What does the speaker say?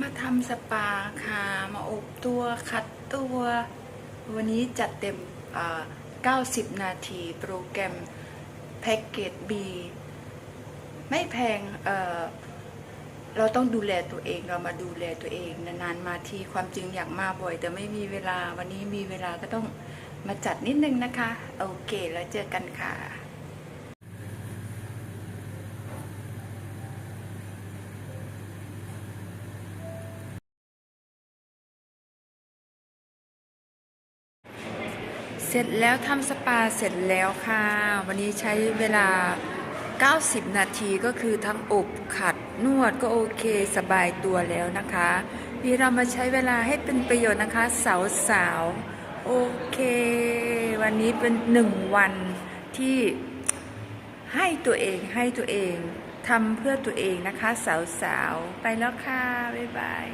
มาทำสปาค่ะ มาอบตัวคัดตัว วันนี้จัดเต็ม 90 นาที โปรแกรมแพ็กเกจ B ไม่แพงเเราต้องดูแลตัวเอง เรามาดูแลตัวเอง นานๆมาทีความจริงอยากมาบ่อย แต่ไม่มีเวลา วันนี้มีเวลาก็ต้องมาจัดนิดนึงนะคะ โอเค แล้วเจอกันค่ะ เสร็จแล้วทำสปาเสร็จแล้วค่ะ วันนี้ใช้เวลา 90 นาทีก็คือทั้งอบขัดนวดก็โอเคสบายตัวแล้วนะคะนี่เรามาใช้เวลาให้เป็นประโยชน์นะคะ สาวสาวโอเค วันนี้เป็นหนึ่งวันที่ให้ตัวเองให้ตัวเองทำเพื่อตัวเองนะคะ สาวสาวๆไปแล้วค่ะ บ๊ายบาย